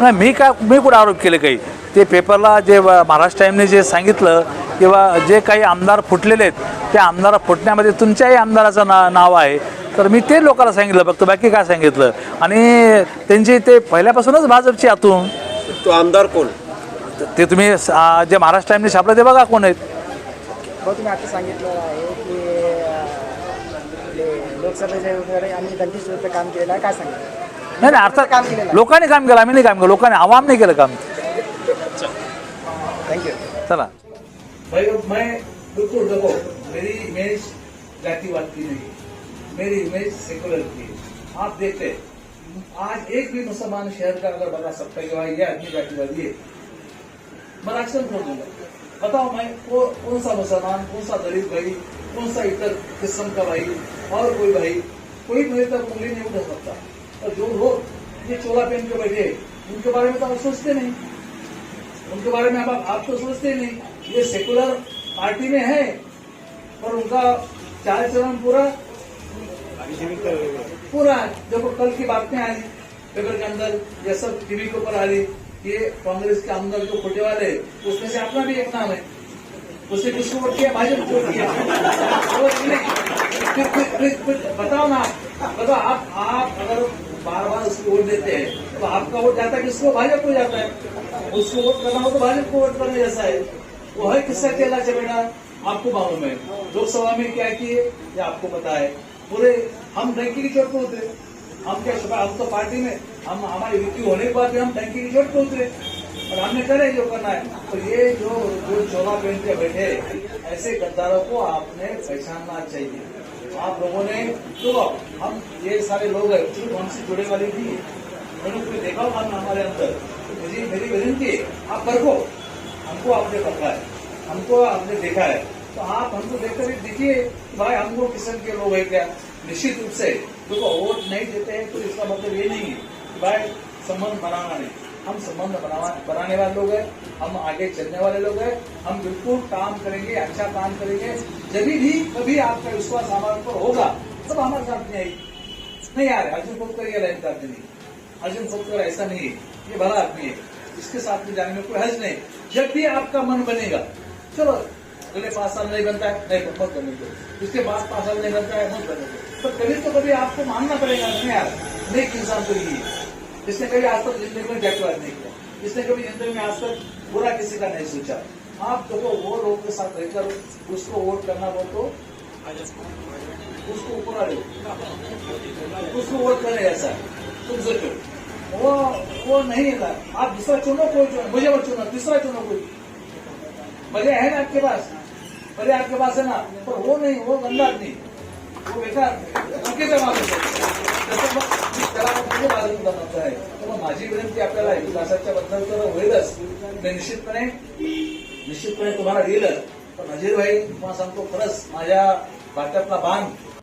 नाही मी का मी कुठं आरोप केले काही? ते पेपरला जे महाराष्ट्र टाईमने जे सांगितलं किंवा जे काही आमदार फुटलेले आहेत त्या आमदार फुटण्यामध्ये तुमच्याही आमदाराचं ना नाव आहे. तर मी ते लोकांना सांगितलं फक्त बाकी काय सांगितलं? आणि त्यांची ते पहिल्यापासूनच भाजपची आतून. तो आमदार कोण? ते तुम्ही जे महाराष्ट्र टाईमने छापलं ते बघा कोण आहेत. हो तुम्ही आता सांगितलं आहे की लोकसभेचे काम केलेलं आहे. काय सांगितलं? नाही नाही अर्थात काम केलेलं आहे. लोकांनी काम केलं आम्ही नाही काम केलं लोकांनी आवाम नाही केलं काम. थँक्यू चला. भाई मैं बिल्कुल देखो मेरी इमेज जातिवाद की नहीं मेरी इमेज सेकुलर की है। आप देखते आज एक भी मुसलमान शहर का अगर बता सकता है कि भाई ये आदमी जातिवादी है। मैं राशन छोड़ दूंगा। बताओ मैं को, कौन सा मुसलमान कौन सा गरीब भाई कौन सा इतर किस्म का भाई और कोई भाई कोई मेरे तक उंगली नहीं उठा सकता। और जो लोग ये चोला पहन के बैठे। उनके बारे में तो आप सोचते नहीं। उनके बारे में आप आप तो सोचते नहीं। ये सेकुलर पार्टी में है और उनका चाल चलन पूरा पूरा। देखो, कल की बातें आई पेपर के अंदर ये सब टीवी के ऊपर आ रही, ये कांग्रेस के अंदर जो खोटे वाले, उसमें से अपना भी एक नाम है। उसने किसको वोट किया? भाजपा को वोट किया। बताओ ना। बताओ, आप आप अगर बार बार उसको वोट देते हैं। तो आपका वोट जाता है किसको भाजपा को जाता है? उसको वोट करना हो तो भाजपा को वोट करने जैसा है। वो है किसका चेला चपेटा आपको मालूम है। लोकसभा में क्या किए? ये आपको पता है। पूरे हम डंकी की चोट पर उतरे। हम क्या छुपा हम तो पार्टी में, हम, हमारी मृत्यु होने के बाद हम डंकी की चोट पर उतरे। और हमने करे जो करना है। तो ये जो जो चोला पहन के बैठे, ऐसे गद्दारों को आपने पहचानना चाहिए। आप लोगों ने तो हम ये सारे लोग हैं सिर्फ़ हमसे जुड़े वाले हैं। उन्होंने कोई देखा होगा हमारे अंदर। तो मुझे मेरी विनती है आप परखो हमको आपने पकड़ा है। हमको आपने देखा है। तो आप हमको देखकर देखिए भाई हमको किस्म के लोग हैं क्या? निश्चित रूप से। देखो, वोट नहीं देते हैं तो इसका मतलब ये नहीं है भाई संबंध बनाना नहीं। हम संबंध बनाने वाले लोग हैं, हम आगे चलने वाले लोग हैं, हम बिल्कुल काम करेंगे अच्छा काम करेंगे। जब भी कभी आपका विश्वास हमारे ऊपर होगा, तब हमारे साथ नहीं आएगी। नहीं यार अर्जुन खोपकर ये लाइन आदमी नहीं अर्जुन खोपकर ऐसा नहीं है, ये भला आदमी है, इसके साथ में जाने में कोई हज नहीं। जब भी आपका मन बनेगा, चलो, अगले पाँच साल नहीं बनता है, नहीं मत करने दो इसके बाद पाँच साल नहीं बनता है मत करने दो कभी तो कभी आपको मानना पड़ेगा, नहीं यार नेक इंसान तो ये है। जिसने कभी आज तक ज़िंदगी में जातिवाद नहीं किया। जिसने कभी ज़िंदगी में आज तक बुरा किसी का नहीं सोचा। आप देखो, वो लोगों के साथ रहकर उसको वोट करना वो तो उसको ऊपर आ उसको वोट करे ऐसा। तुमसे क्यों वो वो नहीं है आप दूसरा चुनो कोई चुनो। मुझे मत चुनो, तीसरा चुनो कोई। भले है ना आपके पास। भले आपके पास है ना, पर वो नहीं, वो गंदा आदमी वो बेकार। आहे. माझी विनंती आपल्याला विकासाच्या बद्दल तर होईलच. मी निश्चितपणे निश्चितपणे तुम्हाला देईलच पण नजीर भाई तुम्हाला सांगतो खरंच माझ्या वाट्यातला बांध